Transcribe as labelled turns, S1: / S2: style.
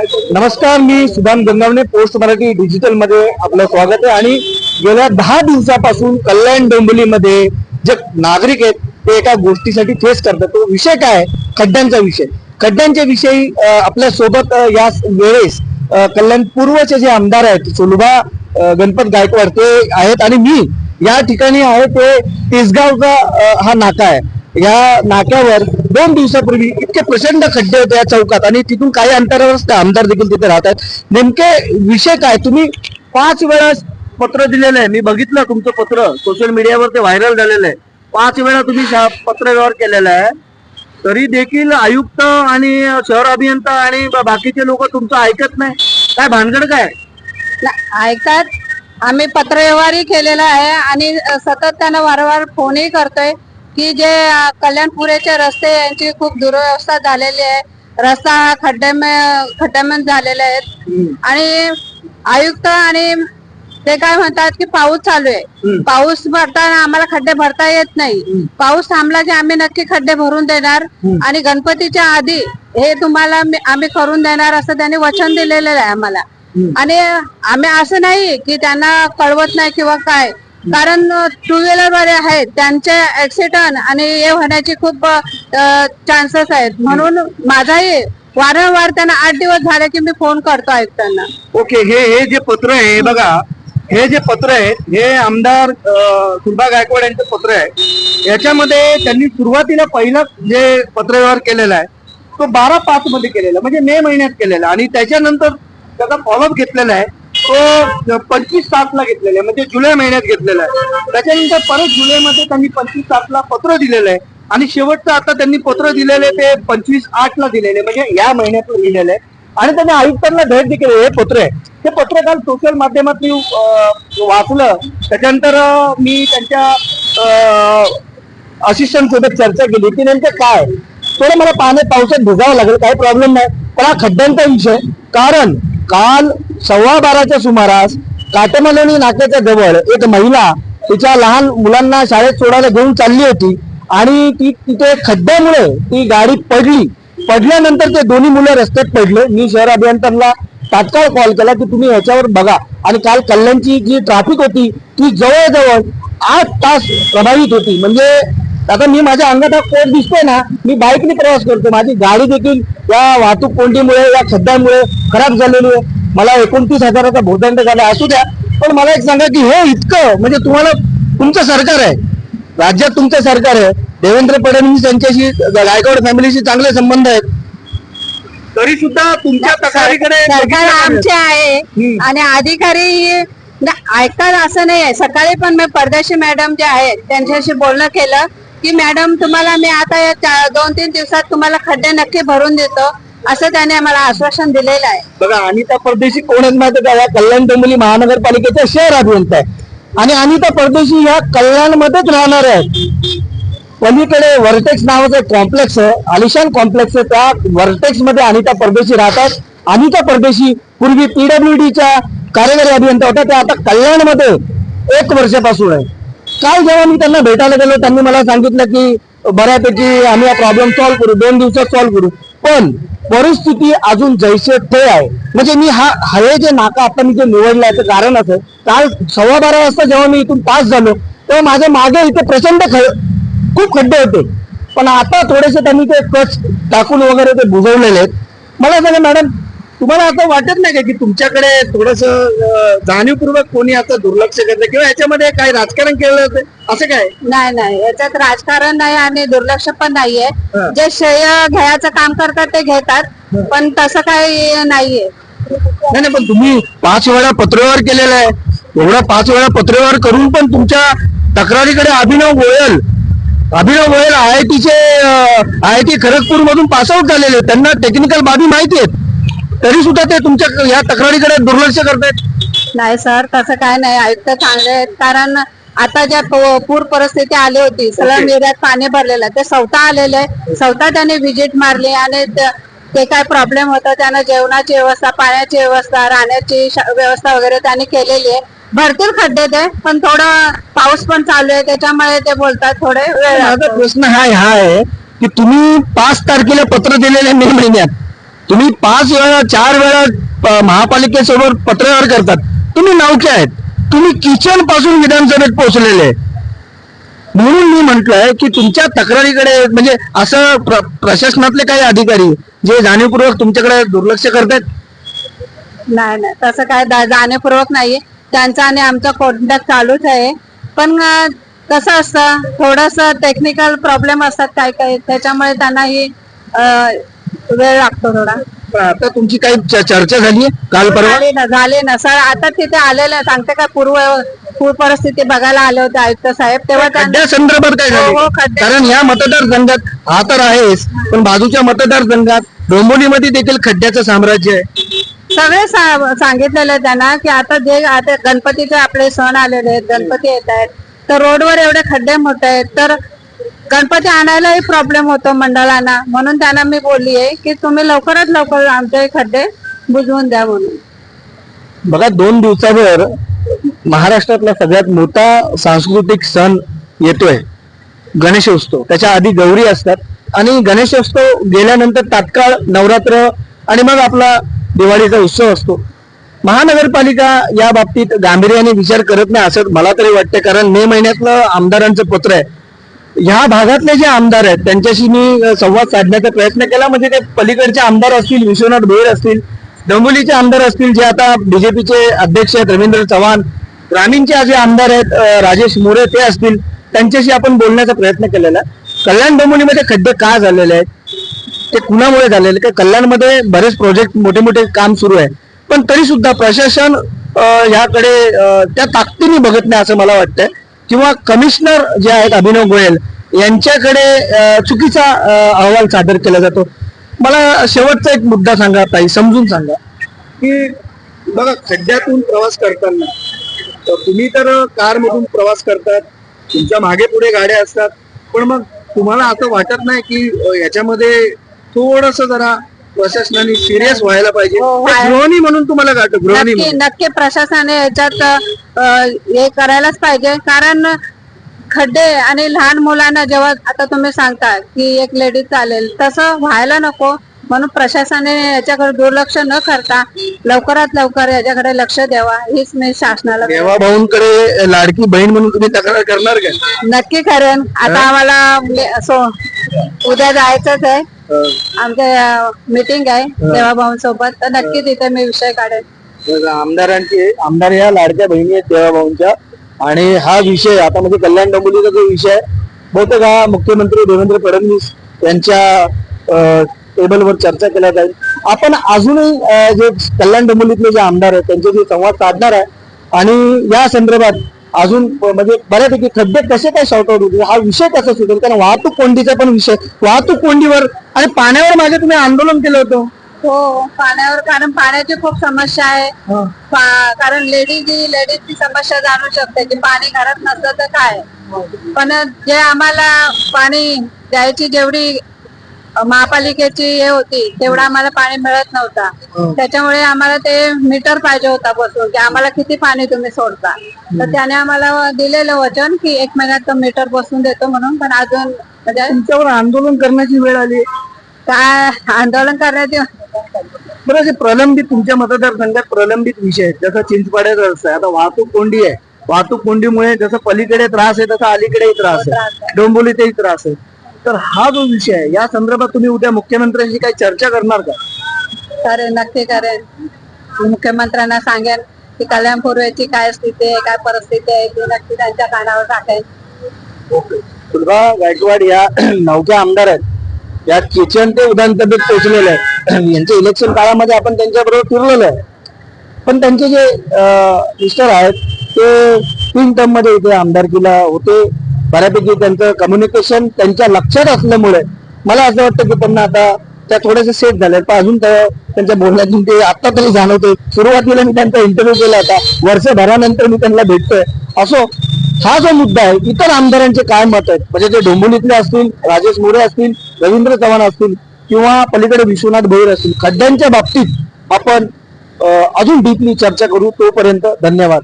S1: नमस्कार मी सुदाम गंगावणे पोस्ट मराठी डिजिटलमध्ये आपलं स्वागत आहे. आणि गेल्या दहा दिवसापासून कल्याण डोंबिवलीमध्ये जे नागरिक आहेत ते एका गोष्टीसाठी फेस करतात. तो विषय काय आहे? खड्ड्यांचा विषय. खड्ड्यांच्या विषयी आपल्यासोबत या वेळेस कल्याण पूर्वचे जे आमदार आहेत सुलभा गणपत गायकवाड ते आहेत. आणि मी या ठिकाणी आहे ते तिसगावचा हा नाका आहे. या नाक्यावर दोन दिवसापूर्वी इतके प्रचंड खड्डे होते या चौकात आणि तिथून काही अंतरावरच आमदार देखील तिथे राहतात नेमके विषय काय? तुम्ही पाच वेळा पत्र दिलेलं आहे. मी बघितलं तुमचं पत्र. सोशल मीडियावर ते व्हायरल झालेलं आहे. पाच वेळा तुम्ही शा- पत्र व्यवहार केलेला आहे. तरी देखील आयुक्त आणि शहर अभियंता आणि बाकीचे लोक तुमचं ऐकत नाही. काय भानगड काय?
S2: ऐकतात. आम्ही पत्रव्यवहारही केलेला आहे आणि सतत त्यांना वारंवार फोनही करतोय. की जे कल्याणपुरेचे रस्ते यांची खूप दुरवस्था झालेली आहे. रस्ता हा खड्ड्यामे खड्ड्यामध्ये झालेले आहेत. आणि आयुक्त आणि ते काय म्हणतात की पाऊस चालू आहे. पाऊस भरताना आम्हाला खड्डे भरता येत नाही. पाऊस थांबला की आम्ही नक्की खड्डे भरून देणार. आणि गणपतीच्या आधी हे तुम्हाला आम्ही करून देणार असं त्यांनी वचन दिलेलं आहे आम्हाला. आणि आम्ही असं नाही की त्यांना कळवत नाही किंवा काय. कारण टू व्हीलर वाले आहेत त्यांचे ऍक्सिडेंट आणि हे होण्याची खूप चान्सेस आहेत. म्हणून माझाही वारंवार त्यांना आठ दिवस झाले की मी फोन करतो आयुक्तांना.
S1: ओके हे हे जे पत्र आहे हे बघा. हे जे पत्र आहे हे आमदार सुलभा गायकवाड यांचं पत्र आहे. याच्यामध्ये त्यांनी सुरुवातीला पहिलं जे पत्रव्यवहार केलेला आहे तो बारा पाच मध्ये केलेला म्हणजे मे महिन्यात केलेला आणि त्याच्यानंतर त्याचा फॉलोअप घेतलेला आहे. तो पंचवीस सात घेतलेला आहे. म्हणजे जुलै महिन्यात घेतलेला आहे. त्याच्यानंतर परत जुलैमध्ये त्यांनी पंचवीस सातला पत्र दिलेलं आहे. आणि शेवटचं आता त्यांनी पत्र दिलेले ते पंचवीस आठ ला दिलेले म्हणजे या महिन्यात लिहिलेलं आहे. आणि त्यांनी आयुक्तांना भेट देखील हे पत्र आहे. ते पत्र काल सोशल माध्यमात मी वाचलं. त्याच्यानंतर मी त्यांच्या असिस्टंट सोबत चर्चा केली. की नेमकं काय? थोडं मला पाण्यात पावसात भिजावं लागेल. काही प्रॉब्लेम नाही. पण हा खड्ड्यांचा विषय. कारण काल सव्वा बाराच्या सुमारास काटमलोणी नाक्याच्या जवळ एक महिला तिच्या लहान मुलांना शाळेत सोडायला घेऊन चालली होती आणि ती तिथे खड्ड्यामुळे ती गाडी पडली. पडल्यानंतर ते दोन्ही मुलं रस्त्यात पडले. मी शहर अभियंत्यांना तात्काळ कॉल केला की तुम्ही ह्याच्यावर बघा. आणि काल कल्याणची जी ट्रॅफिक होती ती जवळजवळ आठ तास प्रभावित होती. म्हणजे आता मी माझ्या अंगात हा कोट दिसतोय ना मी बाईकने प्रवास करतो. माझी गाडी देखील या वाहतूक कोंडीमुळे या खड्ड्यामुळे खराब झालेली आहे. मला एकोणतीस हजाराचा भोदंड झाला असू द्या. पण मला एक सांगा की हे इतकं म्हणजे तुम्हाला तुमचं सरकार आहे. राज्यात तुमचं सरकार आहे. देवेंद्र फडणवीस यांच्याशी गायकवाड फॅमिलीशी चांगले संबंध आहेत. तरी सुद्धा तुमच्या तक्रारीकडे
S2: सरकार आमचे आहे. आणि अधिकारी ऐकतात असं नाही आहे. सकाळी पण मी परदेशी मॅडम जे आहेत त्यांच्याशी बोलणं केलं की मॅडम तुम्हाला मी आता दोन तीन दिवसात तुम्हाला खड्डे नक्की भरून देतो. असं त्याने आम्हाला आश्वासन दिलेलं आहे.
S1: बघा अनिता परदेशी कोण आहेत माहिती का? या कल्याण डोंबिवली महानगरपालिकेच्या शहर अभियंता आहे. आणि अनिता परदेशी या कल्याणमध्येच राहणार आहेत. पलीकडे वर्टेक्स नावाचं कॉम्प्लेक्स आहे आलिशान कॉम्प्लेक्स आहे. त्या वर्टेक्समध्ये अनिता परदेशी राहतात. अनिता परदेशी पूर्वी पीडब्ल्यूडीच्या कार्यकारी अभियंता होत्या त्या आता कल्याणमध्ये एक वर्षापासून आहे. काल जेव्हा मी त्यांना भेटायला गेलो त्यांनी मला सांगितलं की बऱ्यापैकी आम्ही हा प्रॉब्लेम सॉल्व्ह करू. दोन दिवसात सॉल्व्ह करू. पण परिस्थिती अजून जैसे थे आहे. म्हणजे मी हा हे जे नाका आता मी जे निवडलं ते कारण असं. काल सव्वा बारा वाजता जेव्हा मी इथून पास झालो तेव्हा माझ्या मागे इथे प्रचंड ख- खूप खड्डे होते. पण आता थोडेसे त्यांनी ते कच टाकून वगैरे ते बुजवलेले आहेत. मला सांगा मॅडम तुम्हाला असं वाटत नाही का की तुमच्याकडे थोडस जाणीवपूर्वक कोणी आता दुर्लक्ष करतं किंवा याच्यामध्ये काही राजकारण केलं जातं असं काय?
S2: नाही नाही. याच्यात राजकारण नाही आणि दुर्लक्ष पण नाहीये.
S1: हा.
S2: जे श्रेय घ्यायचं काम करतात ते घेतात पण तसं काही नाहीये.
S1: नाही नाही पण तुम्ही पाच वेळा पत्रव्यवहार केलेला आहे. एवढा पाच वेळा पत्रव्यवहार करून पण तुमच्या तक्रारीकडे अभिनव गोयल अभिनव गोयल आय आय टीचे आय आय टी खरगपूर मधून पासआउट झालेले आहेत. त्यांना टेक्निकल बाबी माहिती आहेत. तरी सुद्धा ते तुमच्या या तक्रारीकडे दुर्लक्ष करतायत?
S2: नाही सर तसं काय नाही. आयुक्त चांगले आहेत. कारण आता ज्या प- पूर परिस्थिती आली होती सगळ्या एरियात पाणी भरलेलं ते सवता आलेले सवता त्याने व्हिजिट मारली आणि त- ते काय प्रॉब्लेम होता त्यानं जेवणाची व्यवस्था पाण्याची व्यवस्था राहण्याची श- व्यवस्था वगैरे त्यांनी केलेली आहे. भरतील खड्डे ते पण थोडं पाऊस पण चालू आहे. त्याच्यामुळे ते बोलतात थोडे वेळ
S1: माझा
S2: लागतो.
S1: प्रश्न हा हा आहे की तुम्ही पाच तारखेला पत्र दिलेले मे महिन्यात. तुम्ही पाच वेळा चार वेळा महापालिकेसमोर पत्रव्यवहार करतात. तुम्ही नौके आहेत? तुम्ही किचनपासून विधानसभेत पोहोचलेले म्हणून मी म्हटलंय की तुमच्या तक्रारीकडे म्हणजे असं प्र- प्रशासनातले काही अधिकारी जे जाणीवपूर्वक तुमच्याकडे दुर्लक्ष करतात
S2: नाही नाही. तसं काय जाणीवपूर्वक नाही त्यांचा आणि आमचा कॉन्टॅक्ट चालूच आहे. पण कसं असतं? थोडस टेक्निकल प्रॉब्लेम असतात काय काय त्याच्यामुळे त्यांनाही वेळ लागतो थोडा.
S1: आता तुमची काही च- चर्चा झाली काल परवा?
S2: झाले ना झाले ना. सर आता तिथे आलेले सांगते काय पूर्व पूर परिस्थिती बघायला आले होते आयुक्त साहेब. तेव्हा त्यांना
S1: खड्ड्या संदर्भात काय
S2: हो, हो,
S1: झाले
S2: खड्ड्या-
S1: कारण या मतदारसंघात हा तर आहेच पण बाजूच्या मतदारसंघात डोंबिवलीमध्ये देखील खड्ड्याचं साम्राज्य आहे.
S2: सगळे सा- सांगितलेलं आहे त्यांना की आता जे आता गणपतीचे आपले सण आलेले आहेत गणपती येत आहेत. तर रोडवर एवढे खड्डे मोठे आहेत. तर गणपती आणायलाही प्रॉब्लेम होतो मंडळांना. म्हणून त्यांना मी बोलली आहे की तुम्ही लवकरात लवकर आमचे खड्डे बुजवून द्या म्हणून
S1: बघा दोन दिवसावर महाराष्ट्रातला सगळ्यात मोठा सांस्कृतिक सण येतोय. गणेशोत्सव त्याच्या आधी गौरी असतात. आणि गणेशोत्सव गेल्यानंतर तात्काळ नवरात्र आणि मग आपला दिवाळीचा उत्सव असतो. महानगरपालिका या बाबतीत गांभीर्याने विचार करत नाही असं मला तरी वाटतं कारण मे महिन्यातलं आमदारांचं पत्र आहे. ह्या भागातले जे आमदार आहेत त्यांच्याशी मी संवाद साधण्याचा प्रयत्न केला. म्हणजे ते पलीकडचे आमदार असतील विश्वनाथ भोईर असतील डोंबिवलीचे आमदार असतील जे आता बीजेपीचे अध्यक्ष आहेत रवींद्र चव्हाण ग्रामीणचे जे आमदार आहेत राजेश मोरे ते असतील त्यांच्याशी आपण बोलण्याचा प्रयत्न केलेला. कल्याण डोंबिवलीमध्ये खड्डे का झालेले आहेत? ते कुणामुळे झालेले? का कल्याणमध्ये बरेच प्रोजेक्ट मोठे मोठे काम सुरू आहे. पण तरी सुद्धा प्रशासन ह्याकडे त्या ताकदीने बघत नाही असं मला वाटतंय. किंवा कमिशनर जे आहेत अभिनव गोयल यांच्याकडे चुकीचा अहवाल सादर केला जातो. मला शेवटचा एक मुद्दा सांगा ताई समजून सांगा. की बघा खड्ड्यातून प्रवास करताना तर तुम्ही तर कारमधून प्रवास करतात तुमच्या मागे पुढे गाड्या असतात पण मग तुम्हाला असं वाटत नाही की याच्यामध्ये थोडस जरा प्रशासनाने सिरियस व्हायला पाहिजे.
S2: हो, व्हायला-
S1: गृहिणी म्हणून तुम्हाला काय वाटतं गृहिणी
S2: नक्की
S1: म्हणून.
S2: नक्की प्रशासनाने याच्यात अं, हे करायलाच पाहिजे. कारण खड्डे आणि लहान मुलांना जेव्हा आता तुम्ही सांगता की एक लेडीज चालेल तसं व्हायला नको. म्हणून प्रशासनाने याच्याकडे दुर्लक्ष न करता लवकरात लवकर याच्याकडे लक्ष द्यावा. हीच मी शासनाला
S1: देवा भाऊंकडे लाडकी बहीण म्हणून तुम्ही तक्रार करणार का?
S2: नक्की करेन. आता आम्हाला म्हणजे असं उद्या जायचंच आहे. आमच्या मीटिंग आहे देवा सोबत तर नक्की तिथे मी विषय
S1: बघा, आमदारांचे आमदार ह्या लाडक्या बहिणी आहेत देवाभाऊंच्या आणि हा विषय आता म्हणजे कल्याण डोंबिवलीचा जो विषय आहे, बहुतेक हा मुख्यमंत्री देवेंद्र फडणवीस यांच्या टेबलवर चर्चा केल्या जाईल. आपण अजूनही जे कल्याण डोंबिवलीतले जे आमदार आहेत त्यांच्याशी संवाद साधणार आहे. आणि या संदर्भात अजून म्हणजे बऱ्यापैकी खड्डे कसे काय शॉर्ट आउट होतील हा विषय कसा सुटेल कारण वाहतूक कोंडीचा पण विषय. वाहतूक कोंडीवर आणि पाण्यावर मागे तुम्ही आंदोलन केलं होतं.
S2: हो पाण्यावर कारण पाण्याची खूप समस्या आहे. पा- कारण लेडीज लेडीजची समस्या जाणू शकते की पाणी घरात नसलं तर काय? पण जे आम्हाला पाणी द्यायची जेवढी महापालिकेची हे होती तेवढं आम्हाला पाणी मिळत नव्हता. त्याच्यामुळे आम्हाला ते मीटर पाहिजे होता बसून की आम्हाला किती पाणी तुम्ही सोडता. तर त्याने आम्हाला दिलेलं वचन की एक महिन्यात तो मीटर बसून देतो म्हणून पण अजून म्हणजे
S1: तुमच्यावर आंदोलन करण्याची वेळ आली.
S2: काय आंदोलन करण्याची
S1: बरं जे प्रलंबित तुमच्या मतदारसंघात प्रलंबित विषय आहेत. जसं चिंचपाड्याचा रस्ता आता वाहतूक कोंडी आहे. वाहतूक कोंडीमुळे जसं पलीकडे त्रास आहे तसा अलीकडेही त्रास आहे. डोंबोलीतही त्रास आहे. तर हा जो विषय आहे या संदर्भात तुम्ही उद्या मुख्यमंत्र्यांशी काही चर्चा करणार का?
S2: करेन नक्की करेन. मुख्यमंत्र्यांना सांगेन की कल्याण पूर्वेची काय स्थिती आहे काय परिस्थिती आहे ती नक्की त्यांच्या कानावर टाकेन.
S1: सुलभा गायकवाड या नौक्या आमदार आहेत. या किचन ते विधानसभेत पोहोचलेले आहेत. यांच्या इलेक्शन काळामध्ये आपण त्यांच्याबरोबर फिरलेलो आहे. पण त्यांचे जे मिस्टर आहेत ते तीन टर्ममध्ये इथे आमदारकीला होते. बऱ्यापैकी त्यांचं कम्युनिकेशन त्यांच्या लक्षात असल्यामुळे मला असं वाटतं की त्यांना आता त्या थोड्याशा सेट झाले पण अजून त्यांच्या बोलण्यातून ते आता तरी जाणवते सुरुवातीला मी त्यांचा इंटरव्ह्यू केला होता. वर्षभरानंतर मी त्यांना भेटतोय. असो हा जो मुद्दा आहे इतर आमदारांचे काय मत आहेत? म्हणजे ते डोंबिवलीतले असतील राजेश मोरे असतील रवींद्र चव्हाण असतील किंवा पलीकडे विश्वनाथ भोईर असतील खड्ड्यांच्या बाबतीत आपण अजून डीपली चर्चा करू. तोपर्यंत धन्यवाद.